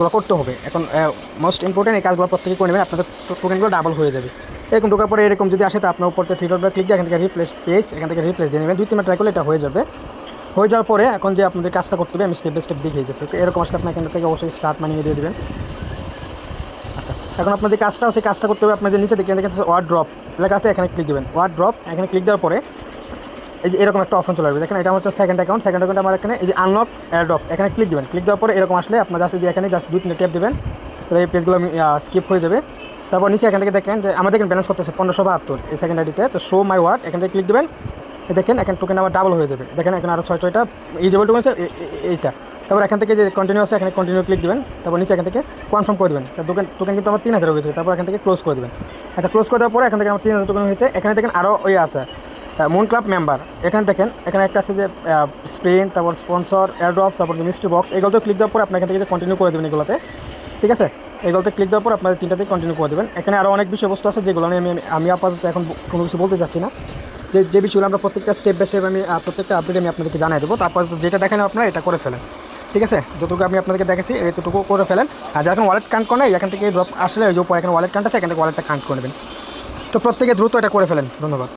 এগুলো করতে হবে। এখন মোস্ট ইম্পর্টেন্ট এই কাজগুলো প্রত্যেকে করে নেবেন, আপনাদের টোকেনগুলো ডাবল হয়ে যাবে। এরকম ঢোকার পরে এরকম যদি আসে, তো আপনার উপর থ্রি ডট ক্লিক দিয়ে এখান থেকে রিপ্লেস পেজ এখান থেকে রিপ্লেস দিয়ে নেবেন। দুই তিনটা ট্রাই করলে এটা হয়ে যাবে। হয়ে যাওয়ার পরে এখন যে আপনাদের কাজটা করতে হবে, আমি স্টেপ বাই স্টেপ দেখিয়ে গেছি তো এরকম আসলে আপনার এখান থেকে অবশ্যই স্টার্ট মানিয়ে দিয়ে দেবেন। আচ্ছা এখন আপনাদের কাজটা, সেই কাজটা করতে হবে, আপনার যে নিচে দেখেন দেখেন ওয়ার্ড ড্রপ লেখা আছে, এখানে ক্লিক দেবেন। ওয়ার্ড ড্রপ এখানে ক্লিক দেওয়ার পরে এই যে এরকম একটা অপশন চলে আসবে। দেখেন, এটা হচ্ছে সেকেন্ড অ্যাকাউন্ট সেকেন্ড অ্যাকাউন্ট আমার এখানে এই যে আনলক অ্যাড্রপ এখানে ক্লিক দেবেন। ক্লিক দেওয়ার পরে এরকম আসলে আপনার জাস্ট যে এখানে জাস্ট দুই তিনটে ট্যাপ দেবেন। তাহলে এই পেজগুলো স্কিপ হয়ে যাবে। তারপর নিচে এখান থেকে দেখেন যে আমাদের এখানে ব্যালেন্স করতেছে পনেরোশো বাহাত্তর, এই সেকেন্ড আইডিতে তো। শো মাই ওয়ার্ড এখান থেকে ক্লিক দেবেন। দেখেন, এখানে টোকেন আবার ডাবল হয়ে যাবে। দেখেন, এখানে আরও ছয় ছয়টা ইজেবল টোকেন আছে এইটা। তারপর এখান থেকে যে কন্টিনিউ আছে, এখানে কন্টিনিউ ক্লিক দেবেন। তারপর নিচে এখান থেকে কনফার্ম করে দেবেন। টোকেন টোকেন কিন্তু আমার তিন হাজার হয়েছে। তারপর এখান থেকে ক্লোজ করে দেবেন। আচ্ছা ক্লোজ করে দেওয়ার পরে এখান থেকে আমার তিন হাজার টোকেন হয়েছে। এখানে দেখেন আরও ওই আছে। মুন ক্লাব মেম্বার এখানে দেখেন, এখানে একটা আছে যে স্প্রিন তারপর স্পন্সর এয়ারড্রপ তারপর যে মিস্ট্রি বক্স এগুলোতে ক্লিক দেওয়ার পর আপনি এখান থেকে কন্টিনিউ করে দেবেন এগুলোতে। ঠিক আছে? এগুলোতে ক্লিক দেওয়ার পর আপনাদের তিনটাতে কন্টিনিউ করে দেবেন। এখানে আরও অনেক বিষয়বস্তু আছে যেগুলো আমি আমি আপাতত এখন কোনো কিছু বলতে চাচ্ছি না। যে যে বিষয়গুলো আমরা প্রত্যেকটা স্টেপ বাই স্টেপ আমি প্রত্যেকটা আপডেট আমি আপনাদেরকে জানাই দেবো। তারপর যেটা দেখেন আপনারা, এটা করে ফেলেন। ঠিক আছে? যতটুকু আমি আপনাদেরকে দেখেছি, এতটুকু করে ফেলেন। আর যারা এখন ওয়ালেট কানেক্ট করে এখান থেকে ড্রপ আসলে যে উপরে এখানে ওয়ালেট কানেক্ট আছে, এখান থেকে ওয়ালেটটা কানেক্ট করে নেবেন। তো প্রত্যেকে দ্রুত এটা করে ফেলেন। ধন্যবাদ।